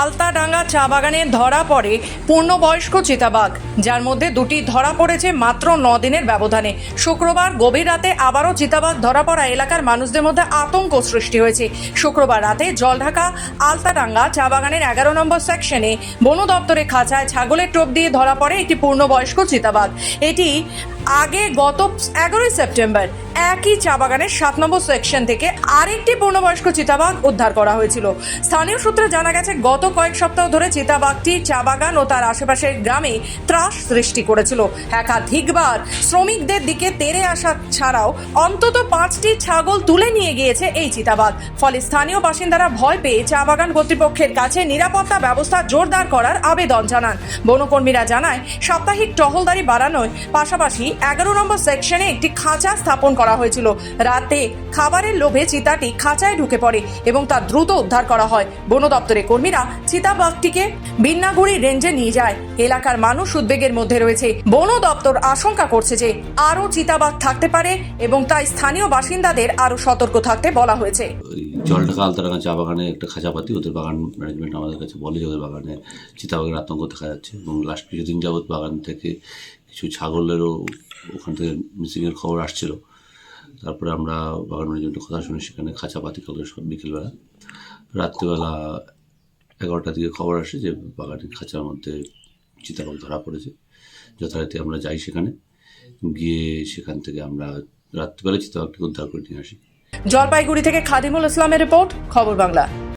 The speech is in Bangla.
আলতাডাঙ্গা চা বাগানে ধরা পড়ে পূর্ণবয়স্ক চিতাবাঘ, যার মধ্যে দুটি ধরা পড়েছে মাত্র ন দিনের ব্যবধানে। শুক্রবার গভীর রাতে আবারও চিতাবাঘ ধরা পড়া এলাকার মানুষদের মধ্যে আতঙ্ক সৃষ্টি হয়েছে। শুক্রবার রাতে জলঢাকা আলতাডাঙ্গা চা বাগানের এগারো নম্বর সেকশনে বন দপ্তরের খাঁচায় ছাগলের টোপ দিয়ে ধরা পড়ে একটি পূর্ণবয়স্ক চিতাবাঘ। এটি আগে গত এগারোই সেপ্টেম্বর একই চা বাগানের সাত নম্বর সেকশন থেকে আরেকটি পূর্ণবয়স্ক চিতাবাঘ উদ্ধার করা হয়েছিল। স্থানীয় সূত্রে জানা গেছে, গত কয়েক সপ্তাহ ধরে চিতাবাঘটি চা বাগান ও তার আশেপাশের গ্রামে ত্রাস সৃষ্টি করেছিল। একাধিকবার শ্রমিকদের দিকে তেড়ে আসা ছাড়াও অন্তত পাঁচটি ছাগল তুলে নিয়ে গিয়েছে এই চিতাবাঘ। ফলে স্থানীয় বাসিন্দারা ভয় পেয়ে চা বাগান কর্তৃপক্ষের কাছে নিরাপত্তা ব্যবস্থা জোরদার করার আবেদন জানান। বনকর্মীরা জানায়, সাপ্তাহিক টহলদারি বাড়ানোর পাশাপাশি এগারো নম্বর সেকশনে একটি খাঁচা স্থাপন করা হয়েছিল। রাতে খাবারের লোভে চিতাটি খাঁচায় ঢুকে পড়ে এবং তা দ্রুত উদ্ধার করা হয়। বন দপ্তরের কর্মীরা চিতাবাঘটিকে বিন্নাগুড়ি রেঞ্জে নিয়ে যায়। এলাকার মানুষ উদ্বেগের মধ্যে রয়েছে। বন দপ্তর আশঙ্কা করছে যে আরও চিতাবাঘ থাকতে পারে এবং তাই স্থানীয় বাসিন্দাদের আরও সতর্ক থাকতে বলা হয়েছে। জলঢাকা আলতারাঙ্গা চা বাগানে একটা খাঁচাপাতি ওদের বাগান ম্যানেজমেন্ট আমাদের কাছে বলে যে ওদের বাগানে চিতাবাঘের আতঙ্ক দেখা যাচ্ছে এবং লাস্ট কিছুদিন যাবৎ বাগান থেকে কিছু ছাগলেরও ওখান থেকে মিসিংয়ের খবর আসছিল। তারপরে আমরা বাগান ম্যানেজমেন্টের কথা শুনে সেখানে খাঁচা পাতি কালকে সব বিকেলবেলা। রাত্রিবেলা এগারোটার দিকে খবর আসে যে বাগানের খাঁচার মধ্যে চিতাবাঘ ধরা পড়েছে। যথারীতি আমরা যাই সেখানে। গিয়ে সেখান থেকে আমরা রাত্রিবেলা চিতাবাঘটিকে উদ্ধার করে নিয়ে আসি। জলপাইগুড়ি থেকে খাদিমুল ইসলামের রিপোর্ট, খবর বাংলা।